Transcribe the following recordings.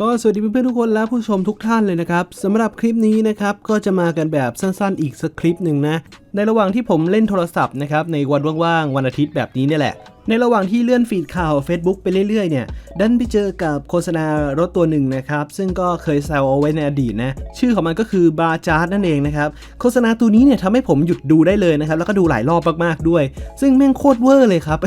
ก็สวัสดีเพื่อนๆทุกคนและผู้ชมทุกท่านเลยนะครับสำหรับคลิปนี้นะครับก็จะมากันแบบสั้นๆ อีกสักคลิปหนึ่งนะในระหว่างที่ผมเล่นโทรศัพท์นะครับในวันว่างๆวันอาทิตย์แบบนี้เนี่ยแหละ ในระหว่างที่เลื่อนฟีดข่าว Facebook ไปเรื่อยๆ เนี่ย ดันไปเจอกับโฆษณารถตัวหนึ่งนะครับ ซึ่งก็เคยแซวเอาไว้ในอดีตนะ ชื่อของมันก็คือบาจาร์ดนั่นเองนะครับ โฆษณาตัวนี้เนี่ยทำให้ผมหยุดดูได้เลยนะครับ แล้วก็ดูหลายรอบมากๆด้วย ซึ่งแม่งโคตรเวอร์เลยครับ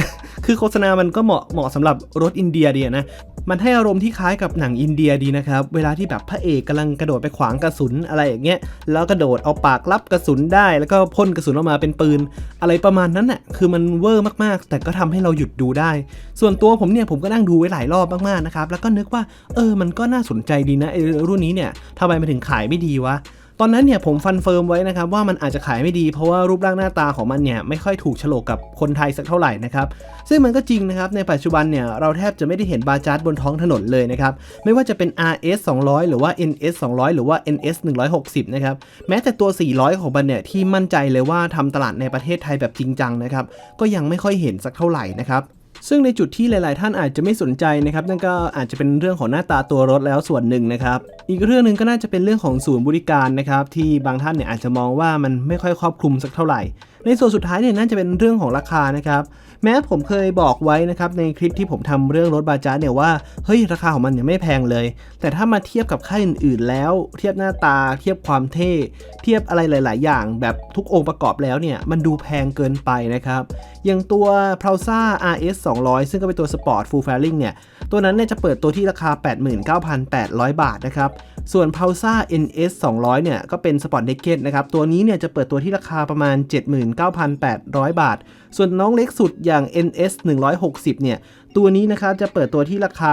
คือโฆษณามันก็เหมาะเหมาะสำหรับรถอินเดียดีนะมันให้อารมณ์ที่คล้ายกับหนังอินเดียดีนะครับ เวลาที่แบบพระเอกกำลังกระโดดไปขวางกระสุนอะไรอย่างเงี้ย แล้วกระโดดเอาปากรับกระสุนได้ แล้วก็พ่นกระสุนออกมาเป็นปืน อะไรประมาณนั้นน่ะ คือมันเวอร์มากๆ แต่ก็ทำให้เราราหยุดดูได้ ส่วนตัวผมเนี่ยผมก็นั่งดูไว้หลายรอบมากๆนะครับแล้วก็นึกว่าเออมันก็น่าสนใจดีนะไอ้รุ่นนี้เนี่ยทำไมมันถึงขายไม่ดีวะ ตอนนั้นเนี่ยผมฟันเฟิร์มไว้นะครับว่ามันอาจจะขายไม่ดีเพราะว่ารูปร่างหน้าตาของมันเนี่ยไม่ค่อยถูกโฉลกกับคนไทยสักเท่าไหร่นะครับซึ่งมันก็จริงนะครับในปัจจุบันเนี่ยเราแทบจะไม่ได้เห็นบาจาร์ดบนท้องถนนเลยนะครับไม่ว่าจะเป็น RS 200 หรือว่า NS 200 หรือว่า NS 160นะครับแม้แต่ตัว 400 ของมันเนี่ยที่มั่นใจเลยว่าทำตลาดในประเทศไทยแบบจริงจังนะครับก็ยังไม่ค่อยเห็นสักเท่าไหร่นะครับ ซึ่งในจุดที่หลาย ๆ ท่านอาจจะไม่สนใจนะครับนั่นก็อาจจะเป็นเรื่องของหน้าตาตัวรถแล้วส่วนหนึ่งนะครับ อีกเรื่องหนึ่งก็น่าจะเป็นเรื่องของศูนย์บริการนะครับที่บางท่านเนี่ยอาจจะมองว่ามันไม่ค่อยครอบคลุมสักเท่าไหร่ในส่วนสุดท้ายเนี่ยน่าจะเป็นเรื่องของราคานะครับ แม้ผมเคยบอกไว้นะครับในคลิปที่ผมทำเรื่องรถบาจาร์เนี่ยว่าเฮ้ยราคาของมันเนี่ยไม่แพงเลย แต่ถ้ามาเทียบกับค่ายอื่น ๆ แล้ว เทียบหน้าตา เทียบความเท่ เทียบอะไรหลาย ๆ อย่าง แบบทุกองค์ประกอบแล้วเนี่ยมันดูแพงเกินไปนะครับอย่างตัว p r o z a RS 200 ซึ่งก็เป็นตัว Sport Full Fairing เนี่ย ตัวนั้นเนี่ยจะเปิดตัวที่ราคา 89,800 บาทนะครับ ส่วน p a u s a NS 200 เนี่ยก็เป็น Sport Naked นะครับ ตัวนี้เนี่ยจะเปิดตัวที่ราคาประมาณ 79,800 บาท ส่วนน้องเล็กสุดอย่าง NS 160 เนี่ย ตัวนี้นะครับจะเปิดตัวที่ราคา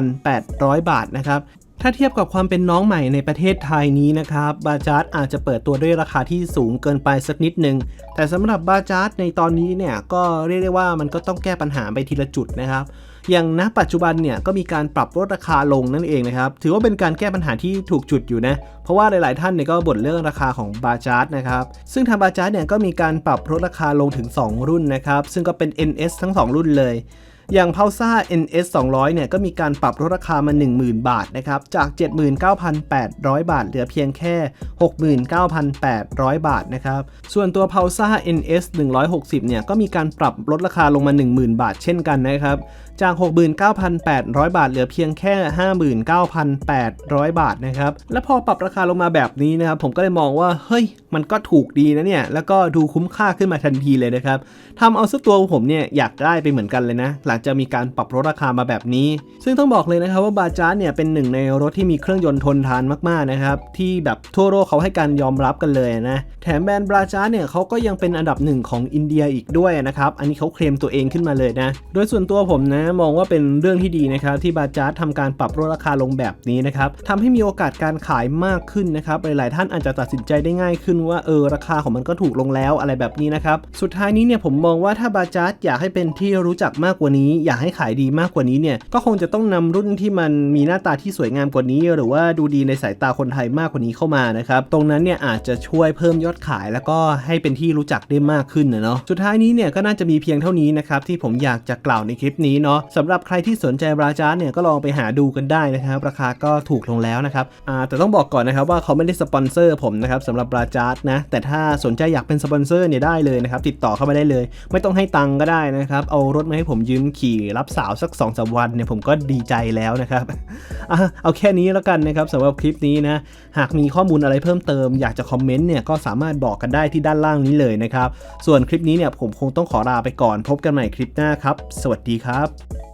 69,800 บาทนะครับ ถ้าเทียบกับความเป็นน้องใหม่ในประเทศไทยนี้นะครับบาจาร์ดอาจจะเปิดตัวด้วยราคาที่สูงเกินไปสักนิดนึง แต่สำหรับบาจาร์ดในตอนนี้เนี่ยก็เรียกได้ว่ามันก็ต้องแก้ปัญหาไปทีละจุดนะครับ อย่างณปัจจุบันเนี่ยก็มีการปรับลดราคาลงนั่นเองนะครับถือว่าเป็นการแก้ปัญหาที่ถูกจุดอยู่นะเพราะว่าหลาย ๆ ท่านเนี่ยก็บ่นเรื่องราคาของบาจาร์ดนะครับซึ่งทางบาจาร์ดเนี่ยก็มีการปรับลดราคาลงถึง 2 รุ่นนะครับซึ่งก็เป็น NS ทั้ง 2 รุ่นเลย อย่าง p a u s a NS 200เนี่ยก็มีการปรับลดราคามา 10,000 บาทนะครับจาก 79,800 บาท เหลือเพียงแค่ 69,800 บาทนะครับส่วนตัว p a u s a NS 160เนี่ยก็มีการปรับลดราคาลงมา 10,000 บาท เช่นกันนะครับจาก 69,800 บาท เหลือเพียงแค่ 59,800 บาทนะครับและพอปรับราคาลงมาแบบนี้นะครับผมก็เลยมองว่าเฮ้ยมันก็ถูกดีนะเนี่ยแล้วก็ดูคุ้มค่าขึ้นมาทันทีเลยนะครับทำเอาสักตัวผมเนี่ยอยากได้ไปเหมือนกันเลยนะหลังจากมีการปรับลดราคามาแบบนี้ ซึ่งต้องบอกเลยนะครับว่าบาจาร์เนี่ยเป็นหนึ่งในรถที่มีเครื่องยนต์ทนทานมากๆนะครับที่แบบทั่วโลกเขาให้การยอมรับกันเลยนะแถมแบรนด์บาจาร์เนี่ยเขาก็ยังเป็นอันดับหนึ่งของอินเดียอีกด้วยนะครับอันนี้เขาเคลมตัวเองขึ้นมาเลยนะโดยส่วนตัวผมนะมองว่าเป็นเรื่องที่ดีนะครับที่บาจาร์ทำการปรับลดราคาลงแบบนี้นะครับทำให้มีโอกาสการขายมากขึ้นนะครับหลายๆ ท่านอาจจะตัดสินใจได้ง่ายขึ้นว่าเออราคาของมันก็ถูกลงแล้วอะไรแบบนี้นะครับสุดท้ายนี้เนี่ยผมมองว่าถ้าบาจาร์อยากให้เป็นที่รู้จักมากกว่านี้อยากให้ขายดีมากกว่านี้เนี่ยก็คงจะต้องนำรุ่นที่มันมีหน้าตาที่สวยงามกว่านี้ หรือว่าดูดีในสายตาคนไทยมากกว่านี้เข้ามานะครับตรงนั้นเนี่ยอาจจะช่วยเพิ่มยอดขาย แล้วก็ให้เป็นที่รู้จักได้มากขึ้นนะเนาะสุดท้ายนี้เนี่ยก็น่าจะมีเพียงเท่านี้นะครับที่ผมอยากจะกล่าวในคลิปนี้เนาะสำหรับใครที่สนใจบาจาร์เนี่ยก็ลองไปหาดูกันได้นะครับราคาก็ถูกลงแล้วนะครับแต่ต้องบอกก่อนนะครับว่าเขาไม่ได้สปอนเซอร์ผมนะครับสำหรับบาจาร์นะแต่ถ้าสนใจอยากเป็นสปอนเซอร์เนี่ยได้เลยนะครับติดต่อเข้ามาได้เลย ไม่ต้องให้ตังก็ได้นะครับเอารถมาให้ผมยืมขี่รับสาวสัก2อสวันเนี่ยผมก็ดีใจแล้วนะครับเอาแค่นี้แล้วกันนะครับสำหรับคลิปนี้นะ หากมีข้อมูลอะไรเพิ่มเติมอยากจะคอมเมนต์เนี่ยก็สามารถบอกกันได้ที่ด้านล่างนี้เลยนะครับ ส่วนคลิปนี้เนี่ยผมคงต้องขอลาไปก่อน พบกันใหม่คลิปหน้าครับ สวัสดีครับ